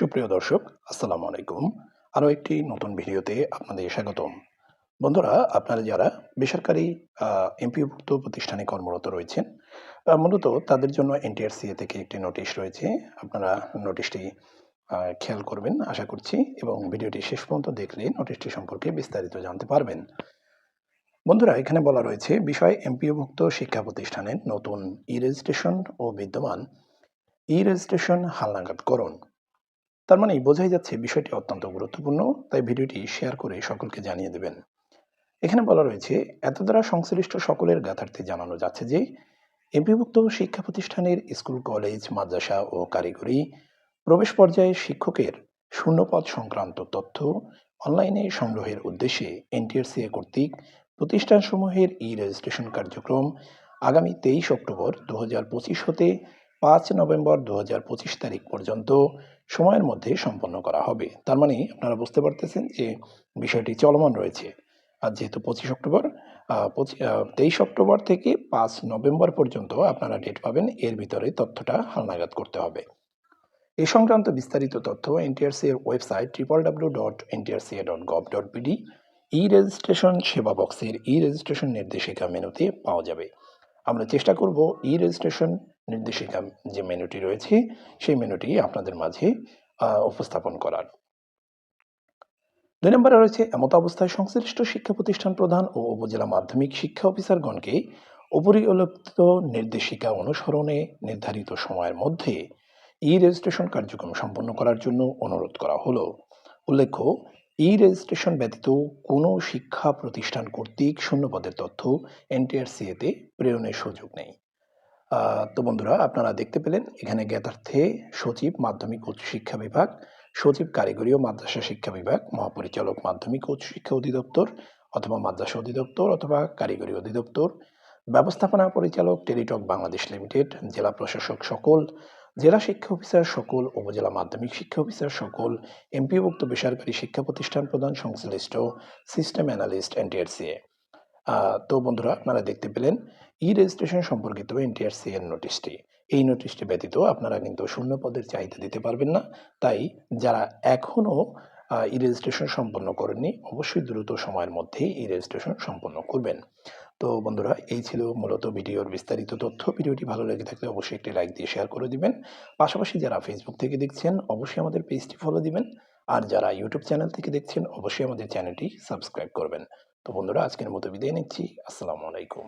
সুপ্রিয় দর্শক, আসসালামু আলাইকুম। আরও একটি নতুন ভিডিওতে আপনাদের স্বাগতম। বন্ধুরা, আপনারা যারা বেসরকারি এমপিভুক্ত প্রতিষ্ঠানে কর্মরত রয়েছেন মূলত তাদের জন্য এনটিআরসিএ থেকে একটি নোটিশ রয়েছে। আপনারা নোটিশটি খেয়াল করবেন, আশা করছি, এবং ভিডিওটি শেষ পর্যন্ত দেখলে নোটিশটি সম্পর্কে বিস্তারিত জানতে পারবেন। বন্ধুরা, এখানে বলা রয়েছে, বিষয় এমপিওভুক্ত শিক্ষা প্রতিষ্ঠানের নতুন ই রেজিস্ট্রেশন ও বিদ্যমান ই রেজিস্ট্রেশন হালনাগাদকরণ। তার মানে বোঝাই যাচ্ছে বিষয়টি অত্যন্ত গুরুত্বপূর্ণ, তাই ভিডিওটি শেয়ার করে সকলকে জানিয়ে দেবেন। এখানে বলা রয়েছে এত দ্বারা সংশ্লিষ্ট সকলের গাথার্থে জানানো যাচ্ছে যে, এমপিভুক্ত শিক্ষা প্রতিষ্ঠানের স্কুল, কলেজ, মাদ্রাসা ও কারিগরি প্রবেশ পর্যায়ে শিক্ষকের শূন্যপদ সংক্রান্ত তথ্য অনলাইনে সংগ্রহের উদ্দেশ্যে এনটিআরসিএ কর্তৃক প্রতিষ্ঠানসমূহের ই রেজিস্ট্রেশন কার্যক্রম আগামী তেইশ অক্টোবর দু হাজার পঁচিশ হতে পাঁচ নভেম্বর দু হাজার পঁচিশ তারিখ পর্যন্ত সময়ের মধ্যে সম্পন্ন করা হবে। তার মানে আপনারা বুঝতে পারতেছেন যে বিষয়টি চলমান রয়েছে। আর যেহেতু পঁচিশ অক্টোবর তেইশ অক্টোবর থেকে পাঁচ নভেম্বর পর্যন্ত আপনারা ডেট পাবেন, এর ভিতরে তথ্যটা হালনাগাদ করতে হবে। এ সংক্রান্ত বিস্তারিত তথ্য এনটিআরসি এর website triple W dot NTRCA dot gov dot BD E registration সেবা বক্সের ই রেজিস্ট্রেশন নির্দেশিকা মেনুতে পাওয়া যাবে। আমরা চেষ্টা করব ই রেজিস্ট্রেশন নির্দেশিকা যে মেনুটি রয়েছে, সেই মেনুটি আপনাদের মাঝে উপস্থাপন করার। দুই নম্বরে রয়েছে এমত অবস্থায় সংশ্লিষ্ট শিক্ষা প্রতিষ্ঠান প্রধান ও উপজেলা মাধ্যমিক শিক্ষা অফিসারগণকে উপরিউল্লেখিত নির্দেশিকা অনুসরণে নির্ধারিত সময়ের মধ্যে ই রেজিস্ট্রেশন কার্যক্রম সম্পন্ন করার জন্য অনুরোধ করা হলো। উল্লেখ্য ই রেজিস্ট্রেশন ব্যতীত কোনো শিক্ষা প্রতিষ্ঠান কর্তৃক শূন্যপদের তথ্য এনটিআরসিএতে প্রেরণের সুযোগ নেই। তো বন্ধুরা, আপনারা দেখতে পেলেন, এখানে জ্ঞাতার্থে সচিব মাধ্যমিক উচ্চ শিক্ষা বিভাগ, সচিব কারিগরি ও মাদ্রাসা শিক্ষা বিভাগ, মহাপরিচালক মাধ্যমিক উচ্চ শিক্ষা অধিদপ্তর অথবা মাদ্রাসা অধিদপ্তর অথবা কারিগরি অধিদপ্তর, ব্যবস্থাপনা পরিচালক টেলিটক বাংলাদেশ লিমিটেড, জেলা প্রশাসক সকল জেলা শিক্ষা অফিসার সকল উপজেলা মাধ্যমিক শিক্ষা অফিসার সকল এমপিভুক্ত বেসরকারি শিক্ষা প্রতিষ্ঠান প্রধান সংশ্লিষ্ট সিস্টেম অ্যানালিস্ট এনটিআরসিএ তো বন্ধুরা, আপনারা দেখতে পেলেন ই রেজিস্ট্রেশন সম্পর্কিত এনটিআরসি এর নোটিশটি এই নোটিশটি ব্যতীত আপনারা কিন্তু শূন্য পদের চাহিদা দিতে পারবেন না। তাই যারা এখনও ই রেজিস্ট্রেশন সম্পন্ন করেননি, অবশ্যই দ্রুত সময়ের মধ্যেই ই রেজিস্ট্রেশন সম্পন্ন করবেন। তো বন্ধুরা, এই ছিল মূলত ভিডিওর বিস্তারিত তথ্য। ভিডিওটি ভালো লেগে থাকলে অবশ্যই একটি লাইক দিয়ে শেয়ার করে দিবেন। পাশাপাশি যারা ফেসবুক থেকে দেখছেন, অবশ্যই আমাদের পেজটি ফলো দিবেন। আর যারা ইউটিউব চ্যানেল থেকে দেখছেন, অবশ্যই আমাদের চ্যানেলটি সাবস্ক্রাইব করবেন। তো বন্ধুরা, আজকের মতো বিদায় নিচ্ছি। আসসালামু আলাইকুম।